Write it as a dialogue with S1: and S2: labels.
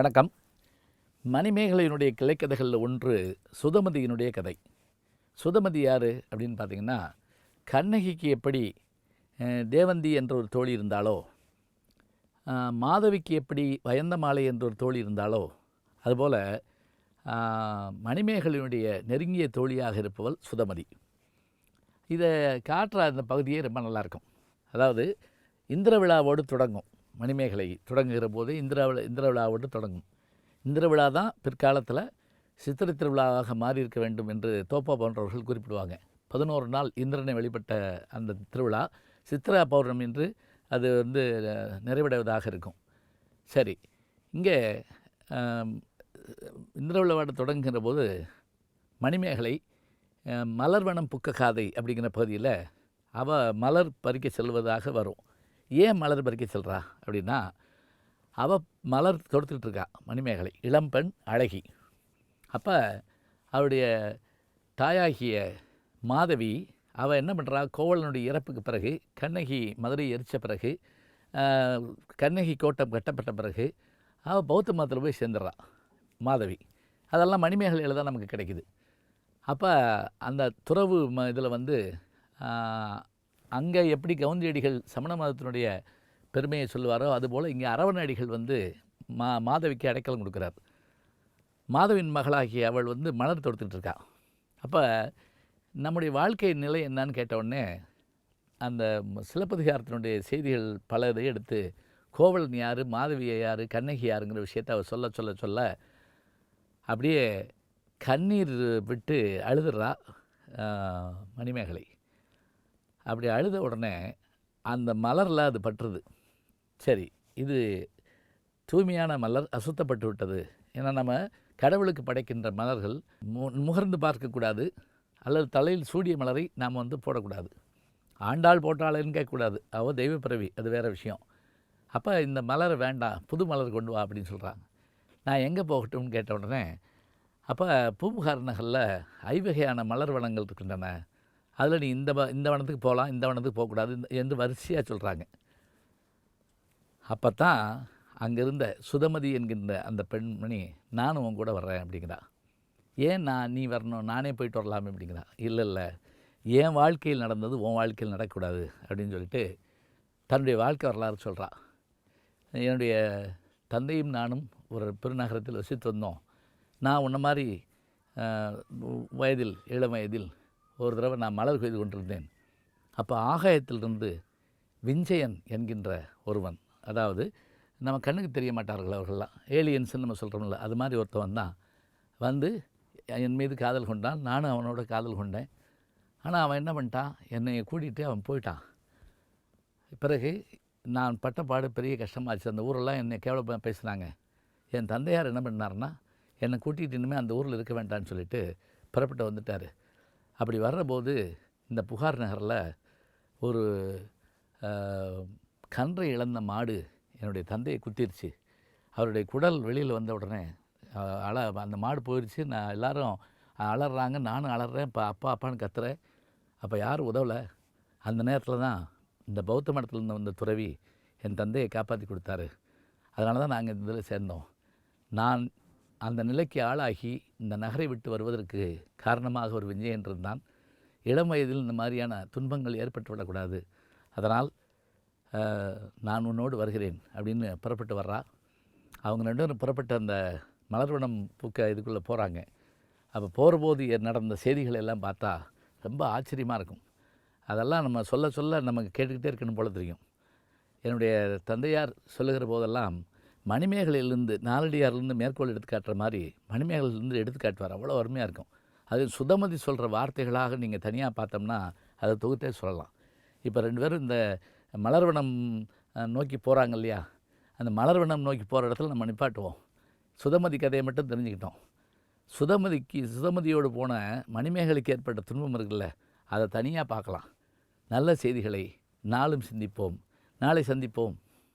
S1: வணக்கம். மணிமேகலையினுடைய கிளைக்கதைகளில் ஒன்று சுதமதியினுடைய கதை. சுதமதி யார் அப்படின்னு பார்த்தீங்கன்னா கண்ணகிக்கு எப்படி தேவந்தி என்ற ஒரு தோழி இருந்தாலோ மாதவிக்கு எப்படி வயந்தமாலை என்ற ஒரு தோழி இருந்தாலோ அதுபோல் மணிமேகலையினுடைய நெருங்கிய தோழியாக இருப்பவள் சுதமதி. இதை காட்டுற அந்த பகுதியே ரொம்ப நல்லாயிருக்கும். அதாவது இந்திர விழாவோடு தொடங்கும். மணிமேகலை தொடங்குகிற போது இந்திர இந்திர விழாவோடு தொடங்கும். இந்திர விழா தான் பிற்காலத்தில் சித்திரை திருவிழாவாக மாறி இருக்க வேண்டும் என்று தோப்பா போன்றவர்கள் குறிப்பிடுவாங்க. பதினோரு நாள் இந்திரனை வழிபட்ட அந்த திருவிழா சித்திரா பௌர்ணமி என்று அது வந்து நிறைவடைவதாக இருக்கும். சரி இங்கே ஆம், இந்திர தொடங்குகிற போது மணிமேகலை மலர்வனம் புக்க காதை அப்படிங்கிற பகுதியில் அவள் மலர் பறிக்க செல்வதாக வரும். ஏன் மலர் பறிக்க செல்கிறா அப்படின்னா அவள் மலர் தொடுத்துட்டு இருக்கா மணிமேகலை இளம்பெண் அழகி. அப்போ அவருடைய தாயாகிய மாதவி அவள் என்ன பண்ணுறா கோவலனுடைய இறப்புக்கு பிறகு கண்ணகி மதுரை எரித்த பிறகு கண்ணகி கோட்டம் கட்டப்பட்ட பிறகு அவள் பௌத்த மதத்தில் போய் சேர்ந்துடுறான் மாதவி. அதெல்லாம் மணிமேகலையில் தான் நமக்கு கிடைக்குது. அப்போ அந்த துறவு ம இதில் வந்து அங்கே எப்படி கவுந்தியடிகள் சமண மதத்தினுடைய பெருமையை சொல்லுவாரோ அதுபோல் இங்கே அரவணடிகள் வந்து மா மாதவிக்கு அடைக்கலம் கொடுக்குறார். மாதவின் மகளாகிய அவள் வந்து மலர் தொடுத்துட்டு இருக்கா. அப்போ நம்முடைய வாழ்க்கை நிலை என்னன்னு கேட்ட உடனே அந்த சிலப்பதிகாரத்தினுடைய செய்திகள் பல இதை எடுத்து கோவலன் யார் மாதவியை யார் கண்ணகி யாருங்கிற விஷயத்தை அவள் சொல்ல சொல்ல சொல்ல அப்படியே கண்ணீர் விட்டு அழுதுறா மணிமேகலை. அப்படி அழுத உடனே அந்த மலரில் அது பற்றுது சரி இது தூய்மையான மலர் அசுத்தப்பட்டு விட்டது. ஏன்னா நம்ம கடவுளுக்கு படைக்கின்ற மலர்கள் மு முகர்ந்து பார்க்கக்கூடாது அல்லது தலையில் சூடிய மலரை நாம் வந்து போடக்கூடாது. ஆண்டாள் போட்டாளேன்னு கேட்கக்கூடாது. அவள் தெய்வ பிறவி அது வேறு விஷயம். அப்போ இந்த மலரை வேண்டாம் புது மலர் கொண்டு வா அப்படின்னு சொல்கிறாங்க நான் எங்கே போகட்டும்னு கேட்ட உடனே அப்போ பூம்புகார் நகரில் ஐவகையான மலர் வனங்கள் இருக்கின்றன. அதில் நீ இந்த வ- இந்த வனத்துக்கு போகலாம் இந்த வனத்துக்கு போகக்கூடாது இந்த- என்று வரிசையாக சொல்கிறாங்க அப்போ தான் அங்கிருந்த சுதமதி என்கின்ற அந்த பெண்மணி நானும் உன் கூட வர்றேன் அப்படிங்கிறா. ஏன் நான் நீ வரணும் நானே போயிட்டு வரலாமே அப்படிங்கிறா. இல்லை இல்லை என் வாழ்க்கையில் நடந்தது உன் வாழ்க்கையில் நடக்கக்கூடாது அப்படின்னு சொல்லிட்டு தன்னுடைய வாழ்க்கை வரலாறு சொல்கிறா என்னுடைய தந்தையும் நானும் ஒரு பெருநகரத்தில் வசித்து வந்தோம். நான் உன்ன மாதிரி வயதில் இளம் வயதில் ஒரு தடவை நான் மலர் கொய்து கொண்டிருந்தேன். அப்போ ஆகாயத்திலிருந்து விஞ்சயன் என்கின்ற ஒருவன் அதாவது நம்ம கண்ணுக்கு தெரிய மாட்டார்கள் அவர்கள்லாம். ஏலியன்ஸ்னு நம்ம சொல்கிறோம்ல அது மாதிரி ஒருத்தவன் தான். வந்து என் மீது காதல் கொண்டான் நானும் அவனோட காதல் கொண்டேன். ஆனால் அவன் என்ன பண்ணிட்டான்? என்னை கூட்டிகிட்டு அவன் போயிட்டான். பிறகு நான் பட்டப்பாடு பெரிய கஷ்டமாச்சு. அந்த ஊரெல்லாம் என்னை கேவலமாக பேசுனாங்க. என் தந்தையார் என்ன பண்ணாருன்னா என்னை கூட்டிகிட்டு இனிமேல் அந்த ஊரில் இருக்க வேண்டாம்னு சொல்லிட்டு புறப்பட்டு வந்துட்டார். அப்படி வர்றபோது இந்த புகார் நகரில் ஒரு கன்று கன்றை இழந்த மாடு என்னுடைய தந்தையை குத்திருச்சு. அவருடைய குடல் வெளியில் வந்த உடனே அழ அந்த மாடு போயிடுச்சு நான் எல்லோரும் அலறாங்க நானும் அலறேன். இப்போ அப்பா அப்பான்னு கத்துறேன் அப்போ யாரும் உதவலை. அந்த நேரத்தில் தான் இந்த பௌத்த மடத்துலேருந்து வந்த துறவி என் தந்தையை காப்பாற்றி கொடுத்தாரு. அதனால தான் நாங்கள் இந்த இதில் சேர்ந்தோம். நான் அந்த நிலைக்கு ஆளாகி இந்த நகரை விட்டு வருவதற்கு காரணமாக ஒரு விஜயன் இருந்தான் இளம் வயதில் இந்த மாதிரியான துன்பங்கள் ஏற்பட்டு விடக்கூடாது. அதனால் நான் உன்னோடு வருகிறேன் அப்படின்னு புறப்பட்டு வர்றா. அவங்க ரெண்டு பேரும் புறப்பட்ட அந்த மலர்வனம் பூக்க இதுக்குள்ளே போகிறாங்க அப்போ போகிறபோது நடந்த செய்திகள் எல்லாம் பார்த்தா ரொம்ப ஆச்சரியமாக இருக்கும். அதெல்லாம் நம்ம சொல்ல சொல்ல நமக்கு கேட்டுக்கிட்டே இருக்கணும் போல தெரியும். என்னுடைய தந்தையார் சொல்லுகிற போதெல்லாம் மணிமேகலையிலிருந்து நாலடியார்லேருந்து மேற்கோள் எடுத்து காட்டுற மாதிரி மணிமேகலையிலேருந்து எடுத்து காட்டுவார். அவ்வளோ அருமையாக இருக்கும். அது சுதமதி சொல்கிற வார்த்தைகளாக நீங்கள் தனியாக பார்த்தோம்னா அதை தொகுத்தே சொல்லலாம். இப்போ ரெண்டு பேரும் இந்த மலர்வனம் நோக்கி போகிறாங்க இல்லையா? அந்த மலர்வனம் நோக்கி போகிற இடத்துல நம்ம நிப்பாட்டுவோம். சுதமதி கதையை மட்டும் தெரிஞ்சுக்கிட்டோம். சுதமதிக்கு சுதமதியோடு போன மணிமேகலைக்கு ஏற்பட்ட துன்பம் இருக்குல்ல அதை தனியாக பார்க்கலாம். நல்ல செய்திகளை நாளும் சிந்திப்போம். நாளை சந்திப்போம்.